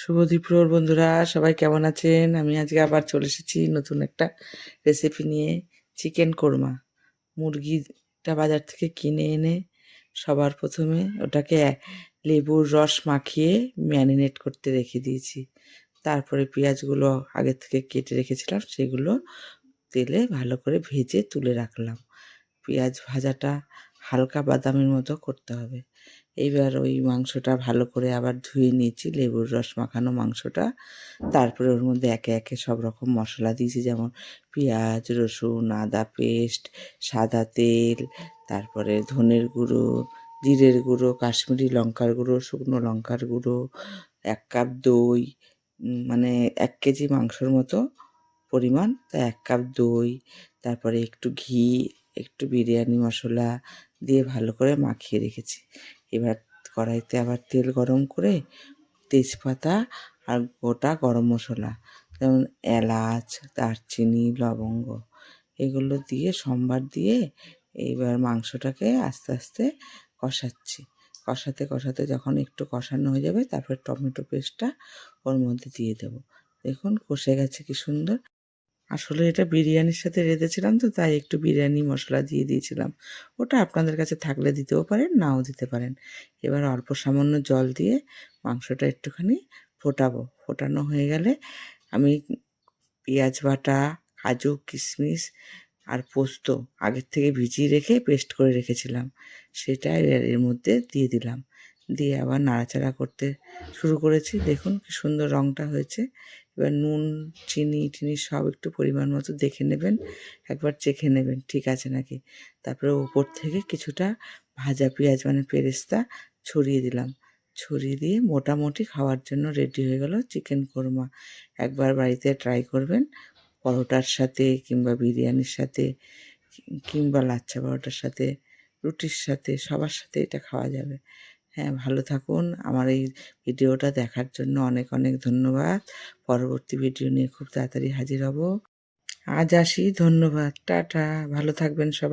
শুভদীপ্রর বন্ধুরা, সবাই কেমন আছেন? আমি আজকে আবার চলে এসেছি নতুন একটা রেসিপি নিয়ে চিকেন কোরমা মুরগিটা বাজার থেকে কিনে এনে সবার প্রথমে ওটাকে লেবুর রস মাখিয়ে ম্যারিনেট করতে রেখে দিয়েছি। তারপরে পেঁয়াজগুলো আগের থেকে কেটে রেখেছিলাম, সেগুলো তেলে ভালো করে ভেজে তুলে রাখলাম। পেঁয়াজ ভাজাটা হালকা বাদামের মতো করতে হবে। এইবার ওই মাংসটা ভালো করে আবার ধুয়ে নিয়েছি, লেবুর রস মাখানো মাংসটা। তারপরে ওর মধ্যে একে একে সব রকম মশলা দিয়েছি, যেমন পেঁয়াজ, রসুন, আদা পেস্ট, সাদা তেল, তারপরে ধনের গুঁড়ো, জিরের গুঁড়ো, কাশ্মীরি লঙ্কার গুঁড়ো, শুকনো লঙ্কার গুঁড়ো, এক কাপ দই মানে এক কেজি মাংসর মতো পরিমাণ। তা এক কাপ দই, তারপরে একটু ঘি একটু বিরিয়ানি মশলা দিয়ে ভালো করে মাখিয়ে রেখেছি। এবার কড়াইতে আবার তেল গরম করে তেজপাতা আর গোটা গরম মশলা, যেমন এলাচ, দারচিনি, লবঙ্গ, এগুলো দিয়ে, সম্বার দিয়ে এইবার মাংসটাকে আস্তে আস্তে কষাচ্ছি। কষাতে কষাতে যখন একটু কষানো হয়ে যাবে, তারপরে টমেটো পেস্টটা ওর মধ্যে দিয়ে দেবো। দেখুন কষে গেছে কি সুন্দর। আসলে এটা বিরিয়ানির সাথে রেঁধেছিলাম তো, তাই একটু বিরিয়ানি মশলা দিয়ে দিয়েছিলাম। ওটা আপনাদের কাছে থাকলে দিতেও পারেন, নাও দিতে পারেন। এবার অল্প সামান্য জল দিয়ে মাংসটা একটুখানি ফোটাবো। ফোটানো হয়ে গেলে আমি পেঁয়াজ বাটা, কাজু, কিশমিশ আর পোস্ত আগের থেকে ভিজিয়ে রেখে পেস্ট করে রেখেছিলাম। সেটা এর মধ্যে দিয়ে দিলাম। দিয়ে আবার নাড়াচাড়া করতে শুরু করেছি। দেখুন কি সুন্দর রঙটা হয়েছে। এবার নুন, চিনি, টিনি সব একটু পরিমাণ মতো দেখে নেবেন, একবার চেখে নেবেন, ঠিক আছে নাকি? তারপরে ওপর থেকে কিছুটা ভাজা পেঁয়াজ মানে পেরেস্তা ছড়িয়ে দিলাম। ছড়িয়ে দিয়ে মোটামুটি খাওয়ার জন্য রেডি হয়ে গেল চিকেন কোরমা একবার বাড়িতে ট্রাই করবেন, পরোটার সাথে কিংবা বিরিয়ানির সাথে, কিংবা লাচ্ছা পরোটার সাথে, রুটির সাথে, সবার সাথে এটা খাওয়া যাবে। হ্যাঁ ভালো থাকুন। আমার এই ভিডিওটা দেখার জন্য অনেক অনেক ধন্যবাদ। পরবর্তী ভিডিও নিয়ে খুব তাড়াতাড়ি হাজির হব। আজ আসি। ধন্যবাদ। টাটা। ভালো থাকবেন সবাই।